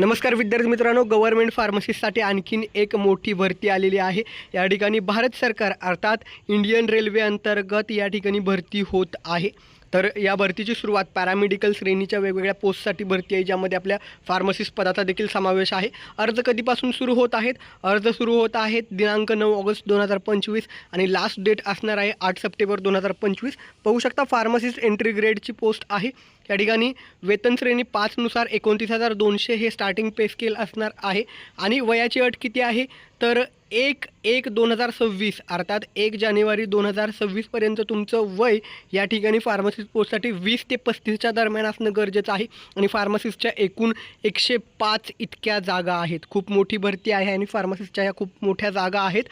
नमस्कार विद्यार्थी मित्रांनो गव्हर्नमेंट फार्मसिस्टसाठी आणखीन एक मोठी भरती आलेली आहे. या ठिकाणी भारत सरकार अर्थात इंडियन रेल्वे अंतर्गत या ठिकाणी भरती होत आहे. तर या भरतीची सुरुवात पॅरामेडिकल श्रेणीच्या वेगवेगळ्या पोस्टसाठी भरती आहे ज्यामध्ये आपल्या फार्मसिस्ट पदाचा देखील समावेश आहे. अर्ज कधीपासून सुरू होत आहेत? अर्ज सुरू होत आहेत दिनांक नऊ ऑगस्ट दोन हजार पंचवीस आणि लास्ट डेट असणार आहे आठ सप्टेंबर दोन हजार पंचवीस. पाहू शकता फार्मसिस्ट एंट्री ग्रेडची पोस्ट आहे. या ठिकाणी वेतन श्रेणी पाचनुसार एकोणतीस हजार दोनशे हे स्टार्टिंग पे स्केल असणार आहे. आणि वयाची अट किती आहे? तर एक एक दोन हजार सव्वीस अर्थात एक जानेवारी दोन हजार सव्वीसपर्यंत तुमचं वय या ठिकाणी फार्मसिस्ट पोस्टसाठी वीस ते पस्तीसच्या दरम्यान असणं गरजेचं आहे. आणि फार्मसिस्टच्या एकूण एकशे पाच इतक्या जागा आहेत. खूप मोठी भरती आहे आणि फार्मसिस्टच्या ह्या खूप मोठ्या जागा आहेत.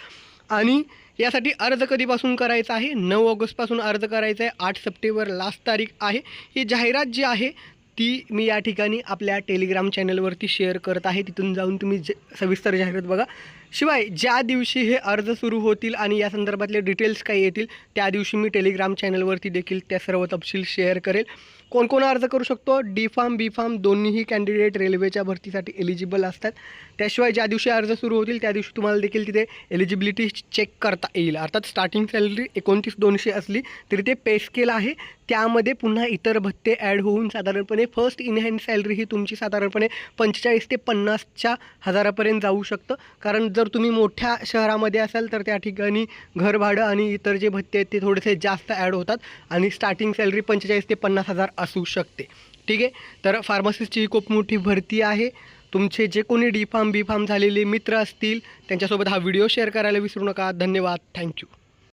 आणि यासाठी अर्ज कधीपासून करायचा आहे? नऊ ऑगस्टपासून अर्ज करायचा आहे. आठ सप्टेंबर लास्ट तारीख आहे. ही जाहिरात जी आहे ती मी या ठिकाणी आपल्या टेलिग्राम चॅनलवरती शेअर करत आहे. तिथून जाऊन तुम्ही ज सविस्तर जाहिरात बघा. शिवाय ज्या दिवशी हे अर्ज सुरू होतील आणि या संदर्भातले डिटेल्स काही येतील त्या दिवशी मी टेलिग्राम चॅनलवरती देखील त्या सर्व तपशील शेअर करेल. कोण कोण अर्ज करू शकतो? डी फार्म बी फार्म दोन्हीही कॅन्डिडेट रेल्वेच्या भरतीसाठी एलिजिबल असतात. त्याशिवाय ज्या दिवशी अर्ज सुरू होतील त्या दिवशी तुम्हाला देखील तिथे एलिजिबिलिटी चेक करता येईल. अर्थात स्टार्टिंग सॅलरी एकोणतीस दोनशे असली तरी ते पे स्केल आहे. त्यामध्ये पुन्हा इतर भत्ते ॲड होऊन साधारणपणे फर्स्ट इन हँड सॅलरी ही तुमची साधारणपणे पंचेचाळीस ते पन्नासच्या हजारापर्यंत जाऊ शकतं. कारण जर तुम्ही मोठ्या शहरामध्ये असाल तर त्या ठिकाणी घर भाडं आणि इतर जे भत्ते आहेत ते थोडेसे जास्त ॲड होतात आणि स्टार्टिंग सॅलरी पंचेचाळीस ते पन्नास हजार असू शकते. ठीक आहे? तर फार्मसिस्टची ही खूप मोठी भरती आहे. तुमचे जे कोणी डी फार्म बी फार्म झालेले मित्र असतील त्यांच्यासोबत हा व्हिडिओ शेअर करायला विसरू नका. धन्यवाद. थँक्यू.